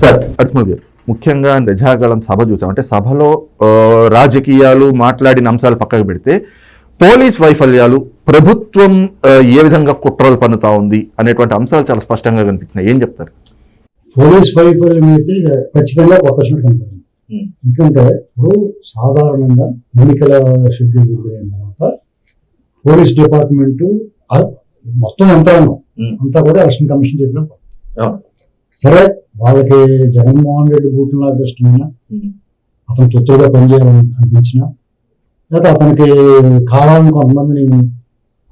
Sir అడ్స్మల్ గారు ముఖ్యంగా నిజాగళం సభ చూసాం. అంటే సభలో రాజకీయాలు మాట్లాడిన అంశాలు పక్కకు పెడితే పోలీస్ వైఫల్యాలు ప్రభుత్వం ఏ విధంగా కుట్రలు పన్నుతా ఉంది అనేటువంటి అంశాలు చాలా స్పష్టంగా కనిపించినాయి. ఏం చెప్తారు? పోలీస్ వైఫల్యం అయితే ఖచ్చితంగా కొట్టేసినట్టు కనపడింది ఎందుకంటే ఇప్పుడు సాధారణంగా ఎన్నికల షెడ్యూల్ అయిన తర్వాత పోలీస్ డిపార్ట్మెంట్ మొత్తం యంత్రాంగం అంతా కూడా ఎలక్షన్ కమిషన్ చేతిలో. సరే వాళ్ళకి జగన్మోహన్ రెడ్డి బూట్లు ఇష్టమైన అతను తొత్తుగా పనిచేయాలని అనిపించిన లేదా అతనికి కావాలని కొంతమందిని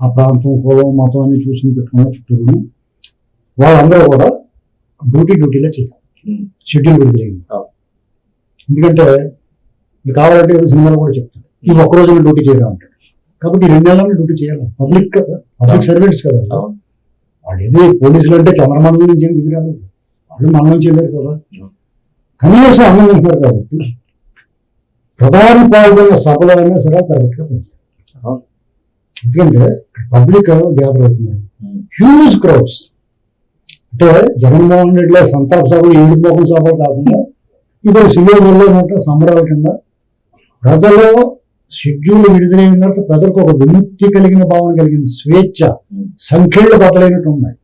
ఆ ప్రాంతం కులం మతం అన్ని చూసుకుని పెట్టుకున్న చుట్టూరు వాళ్ళందరూ కూడా డ్యూటీ డ్యూటీలో చేయాలి షెడ్యూల్ విడుదలైంది అవును. ఎందుకంటే మీకు కావాలంటే ఏదో సినిమాలో కూడా చెప్తాడు ఈ ఒక్క రోజున డ్యూటీ చేయడం అంటాడు. కాబట్టి రెండు నెలలను డ్యూటీ చేయాలి. పబ్లిక్ కదా పబ్లిక్ సర్వెంట్స్ కదా. వాళ్ళు ఏదో పోలీసులు అంటే చంద్రమండలం నుంచి ఏం దిగి రాలేదు. వాళ్ళు మన వెళ్ళారు కదా. కనీసం తింటున్నారు కాబట్టి ప్రధాని పాల్గొన్న సభలో అయినా సరే కరెక్ట్గా పనిచేయాలి. ఎందుకంటే పబ్లిక్ గ్యాదర్ అవుతున్నారు. హ్యూజ్ క్రౌడ్స్ అంటే జగన్మోహన్ రెడ్డిలో సంతాప సభలు ఏడు మోహన్ సభలు కాకుండా ఇది సినిమాలో ఉంటే సంబరాల కింద ప్రజలు షెడ్యూల్ విడుదలైన ప్రజలకు ఒక విముక్తి కలిగిన భావన కలిగిన స్వేచ్ఛ. సంఖ్యలు బద్దలైనట్టు ఉన్నాయి.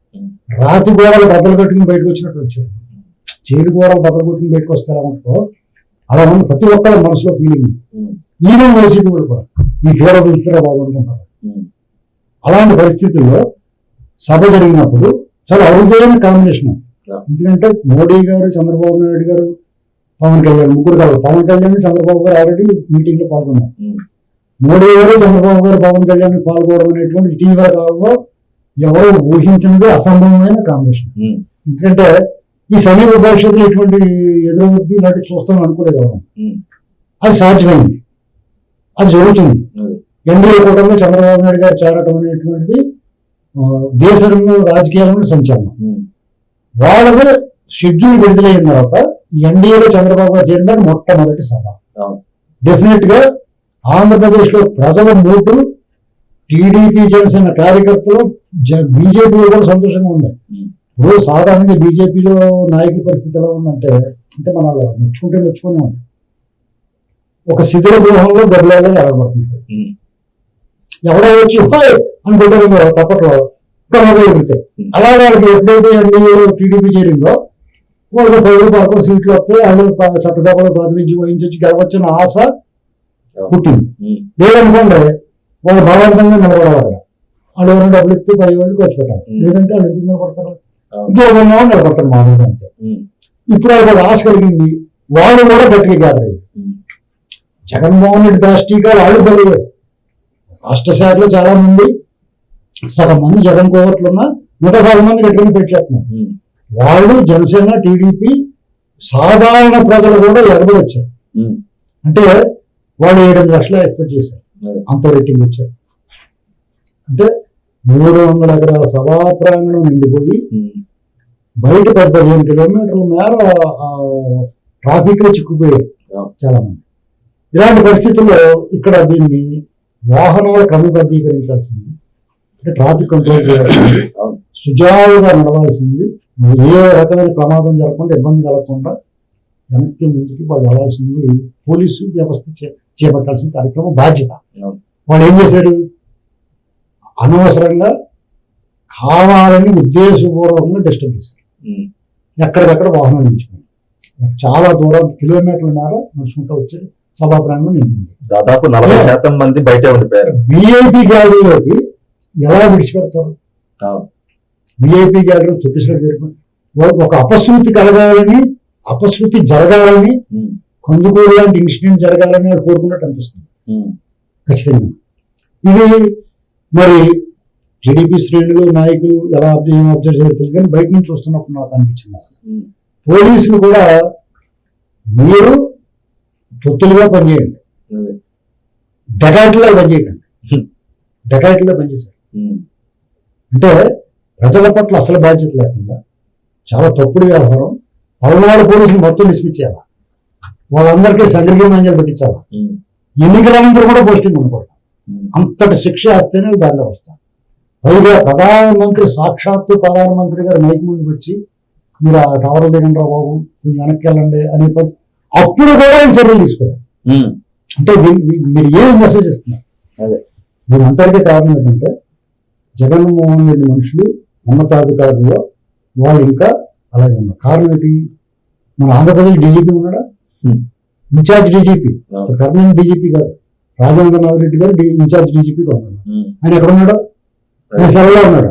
రాతి గోడలు బద్దలు కట్టుకుని బయటకు వచ్చినట్టు వచ్చారు. చేరు గోడలు బద్దలు కొట్టుకుని బయటకు వస్తారా అనుకో అలా ఉంది ప్రతి ఒక్కరి మనసులో ఫీలింగ్ ఈవెన్ వైసీపీ కూడా కూడా ఈ హీరో చూస్తారా బాబు అనుకుంటారు. అలాంటి పరిస్థితుల్లో సభ జరిగినప్పుడు చాలా అరుదైన కాంబినేషన్. ఎందుకంటే మోడీ గారు చంద్రబాబు నాయుడు గారు పవన్ కళ్యాణ్ ముగ్గురు కాదు పవన్ కళ్యాణ్ చంద్రబాబు గారు ఆల్రెడీ మీటింగ్లో పాల్గొన్నారు. మోడీ గారు చంద్రబాబు గారు పవన్ కళ్యాణ్ పాల్గొనడం అనేటువంటి ఇటీవల కాలంలో ఎవరు ఊహించినది అసంభవమైన కాంబినేషన్ ఎందుకంటే ఈ సమీప భవిష్యత్తులో ఇటువంటి ఎదురవుద్ది ఇలాంటి చూస్తాం అనుకోలేదు ఎవరు. అది సాధ్యమైంది. అది జరుగుతుంది. ఎన్డీఏ కూటమిలో చంద్రబాబు నాయుడు గారు చేరటం అనేటువంటిది దేశంలో రాజకీయాలను సంచలనం. వాళ్ళది షెడ్యూల్ విడుదలైన తర్వాత ఎన్డీఏలో చంద్రబాబు గారు చేరిన మొట్టమొదటి సభ. డెఫినెట్గా ఆంధ్రప్రదేశ్లో ప్రజల మూటు టీడీపీ జనసేన కార్యకర్తలు బీజేపీ కూడా సంతోషంగా ఉన్నాయి. ఇప్పుడు సాధారణంగా బీజేపీలో నాయకుల పరిస్థితి ఎలా ఉందంటే అంటే మన నచ్చుకుంటే నచ్చుకునే ఉంది. ఒక శిథిల గృహంలో గొర్రెలలో ఎలగబడుతుంది ఎవడో వచ్చి అని కొట్టారు తప్పట్లో. గొర్రెలు ఎగురుతాయి. Hmm. అలా వాళ్ళకి ఎప్పుడైతే ఎన్డీఏ టీడీపీ చేరిందో వాళ్ళకి పది పదకొండు సీట్లు వస్తాయి వాళ్ళు చట్టసభలో ప్రాతినిధ్యం వహించవచ్చు గెలవచ్చిన ఆశ పుట్టింది. లేదనుకోండి వాళ్ళు బలవంతంగా నిలబడవాలి. వాళ్ళు ఎవరైనా డబ్బులు ఇస్తే పది వాళ్ళకి ఖర్చు పెట్టాలి. లేదంటే వాళ్ళు ఎందుకు నిలబడతారు? ఇంకో నిలబడతారు మామూలుగా అంతే. ఇప్పుడు వాళ్ళకి ఆశ కలిగింది. వాళ్ళు కూడా గట్టిగా గ్యాదర్ అయ్యారు జగన్మోహన్ రెడ్డి దాష్టిగా వాళ్ళు బలిగారు రాష్ట్ర శాఖలో చాలా మంది సగం మంది జగన్ కోవట్లు ఉన్నా మిగతా సగం మంది గట్టిగా పెట్టేస్తున్నారు వాళ్ళు జనసేన టీడీపీ సాధారణ ప్రజలు కూడా ఎగబడి వచ్చారు. అంటే వాళ్ళు ఏడు లక్షలు ఎక్స్పెక్ట్ చేశారు. అంత రేటింగ్ వచ్చారు. అంటే మూడు వందల ఎకరాల సభా ప్రాంగణం నిండిపోయి బయట పది పదిహేను కిలోమీటర్ల మేర ట్రాఫిక్లో చిక్కుపోయారు. చాలా మంది ఇలాంటి పరిస్థితుల్లో ఇక్కడ దీన్ని వాహనాలు క్రమబద్ధీకరించాల్సింది. అంటే ట్రాఫిక్ కంట్రోల్ చేయాల్సింది. సుజావుగా నడవాల్సింది. ఏ రకమైన ప్రమాదం జరగకుండా ఇబ్బంది కలగకుండా వెనక్కి ముందుకి వాళ్ళు వెళ్ళాల్సింది. పోలీసు వ్యవస్థ చేపట్టాల్సిన కార్యక్రమం బాధ్యత. వాళ్ళు ఏం చేశారు అనవసరంగా కావాలని ఉద్దేశపూర్వకంగా డిస్టర్బ్ చేశారు ఎక్కడికక్కడ వాహనాలు నిలిచిపోయాయి చాలా దూరం కిలోమీటర్ల మేర నడుచుకుంటూ వచ్చారు సభా ప్రాంగణం నిండింది దాదాపు నలభై శాతం మంది బయటే ఉండిపోయారు. విఐపి గ్యాలరీలోకి ఎలా విడిచిపెడతారు. విఐపి గ్యాలరీ తొప్పిసినట్టు జరిగింది ఒక అపశృతి కలగాలని అపశృతి జరగాలని కందుకూరు లాంటి ఇన్సిడెంట్ జరగాలని కోరుకున్నట్టు అనిపిస్తుంది. ఖచ్చితంగా. ఇది మరి టీడీపీ శ్రేణులు నాయకులు ఎలా అబ్జర్వ్ అబ్జర్వ్ చేస్తారు కానీ బయట నుంచి చూస్తున్నప్పుడు నాకు అనిపించింది పోలీసులు కూడా మీరు తొత్తులుగా పనిచేయండి. డకాయిట్లా పనిచేయండి. Hmm. డకాయిట్లా పనిచేశారు. అంటే ప్రజల పట్ల అసలు బాధ్యత లేకుండా చాలా తప్పుడు వ్యవహారం పల్నాడు పోలీసులు మొత్తం నిస్మించేయాలి వాళ్ళందరికీ సగ్రిగే మంజలు పెట్టించాలి ఎన్నికల అనంతరం కూడా పోస్టింగ్ ఉండకూడదు అంతటి శిక్ష వేస్తేనే దానిలో వస్తాం. పైగా ప్రధానమంత్రి సాక్షాత్తు ప్రధానమంత్రి గారు మైక్ ముందుకు వచ్చి మీరు ఆ టవర్ దిగండి రా బాబు మీరు వెనక్కి వెళ్ళండి అనే పరిస్థితి అప్పుడు కూడా ఈ చర్యలు తీసుకోవాలి అంటే మీరు ఏం మెసేజ్ ఇస్తున్నారు అదే. దీని అంతటికీ కారణం ఏంటంటే జగన్మోహన్ రెడ్డి మనుషులు ఉన్నతాధికారుల్లో వాళ్ళు ఇంకా అలాగే ఉన్నారు. కారణం ఏంటి? మన ఆంధ్రప్రదేశ్ డీజీపీ ఉన్నాడా? In-charge DGP. పర్మనెంట్ డీజీపీ కాదు. రాజేంద్రనాథ్ రెడ్డి గారు ఇన్ఛార్జ్ డీజీపీగా ఉన్నాడు. ఆయన ఎక్కడ ఉన్నాడు ఆయన సెలవులో ఉన్నాడు.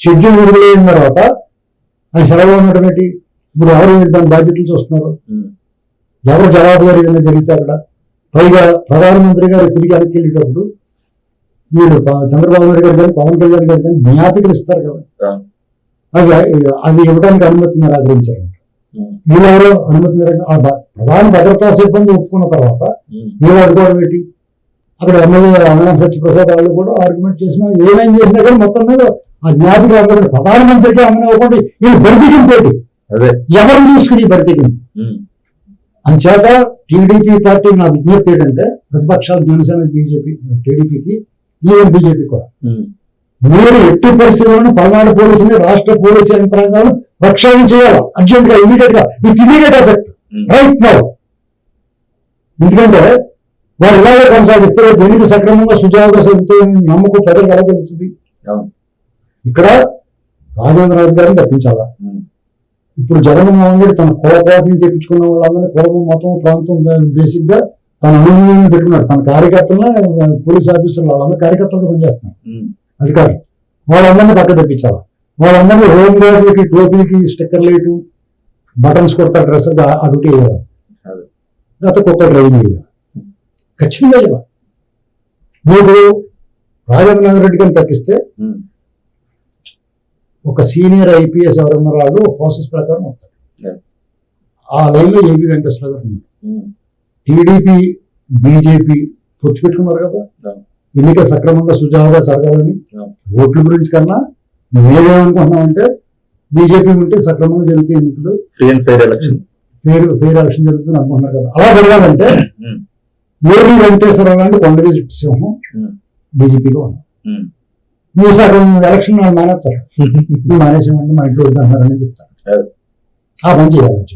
షెడ్యూల్ విడుదలైన తర్వాత ఆయన సెలవులో ఉండడం ఏంటి? ఇప్పుడు ఎవరు దాని బాధ్యతలు చూస్తున్నారు? ఎవరు జవాబుదారీ ఏదైనా జరిగితే అక్కడ? పైగా ప్రధానమంత్రి గారు తిరిగి వెనక్కి వెళ్ళేటప్పుడు వీళ్ళు ప- చంద్రబాబు నాయుడు గారు కానీ పవన్ కళ్యాణ్ గారు కానీ జ్ఞాపికలు ఇస్తారు కదా. అవి అది ఇవ్వడానికి అనుమతి నిరాకరించారు వీళ్ళెవరో అనుమతి ప్రధాన భద్రతా సిబ్బంది ఒప్పుకున్న తర్వాత వీళ్ళు అడుకోవడం ఏంటి? అక్కడ ఎమ్మెల్యే అమరాం సత్యప్రసాద్ వాళ్ళు కూడా ఆర్గ్యుమెంట్ చేసినా ఏమేం చేసినా కానీ మొత్తం మీద ఆ జ్ఞాపికలు అందరూ ప్రధానమంత్రికి అమ్మనివ్వకుండా వీళ్ళు బరితెగింపేటి అదే. ఎవరు చూసుకుని బరితెగింపు అంచేత టీడీపీ పార్టీ నా విజ్ఞప్తి ఏంటంటే ప్రతిపక్షాలు జనసేన బీజేపీ టీడీపీకి ఈవెన్ బీజేపీ కూడా. మీరు ఎట్టి పరిస్థితుల్లోనూ పల్నాడు పోలీసుని రాష్ట్ర పోలీసు యంత్రాంగాలు ప్రక్షాళన చేయాలి అర్జెంట్గా. ఇమీడియట్గా with immediate effect right now ఎందుకంటే వారు ఇలాగే కొనసాగిస్తే ఎన్నిక సక్రమంగా సుజావుగా సాగుతాయని నమ్మకం ప్రజలకు ఎలా తెలుస్తుంది. ఇక్కడ రాజేంద్రనాథ్ గారిని తప్పించాలా? ఉమ్, ఇప్పుడు జగన్మోహన్ రెడ్డి తన కుల పార్టీని తెప్పించుకున్న వాళ్ళందరినీ కులము మతం ప్రాంతం బేసిక్గా తన అనుభవం పెట్టుకున్నాడు తన కార్యకర్తలను పోలీస్ ఆఫీసర్లు వాళ్ళందరూ కార్యకర్తలుగా పనిచేస్తున్నారు. ఉమ్, అధికారులు. వాళ్ళందరినీ పక్క తెప్పించాలి? వాళ్ళందరినీ హోమ్ గార్డులకి టోపీలకి స్టిక్కర్లు వేయటం బటన్స్ కొడతారు డ్రెస్ అదే. లేకపోతే కొత్త డ్రైవింగ్ వేయాలి ఖచ్చితంగా వేయాలి మీకు రాజేంద్రనాథ్ రెడ్డి గారిని తప్పిస్తే ఒక సీనియర్ ఐపీఎస్ ఎవరన్నా వాళ్ళు ప్రాసెస్ ప్రకారం వస్తారు. ఆ లైన్లో ఏబి వెంకటేశ్వర గారు ఉన్నారు టీడీపీ బీజేపీ పొత్తు పెట్టుకున్నారు కదా. ఎన్నిక సక్రమంగా సుజావుగా జరగాలని. ఓట్ల గురించి కన్నా మేమేమనుకుంటున్నామంటే బీజేపీ ఉంటే సక్రమంగా జరుగుతాయి ఎన్నికలు? ఫ్రీ అండ్ ఫెయిర్ ఎలక్షన్ పేరు పేరు ఎలక్షన్ జరుగుతుంది అనుకుంటున్నారు కదా. అలా జరగాలంటే ఉమ్, ఏబి వెంకటేశ్వరరావు లాంటి కొండవీటి సింహం ఉమ్, బీజేపీగా ఉన్నారు ఉమ్, మీ సగం ఎలక్షన్ వాళ్ళు మానేస్తారు. మానేసేమంటే మా ఇంట్లో వద్దంటారని చెప్తారు. ఆ పని చేయాలని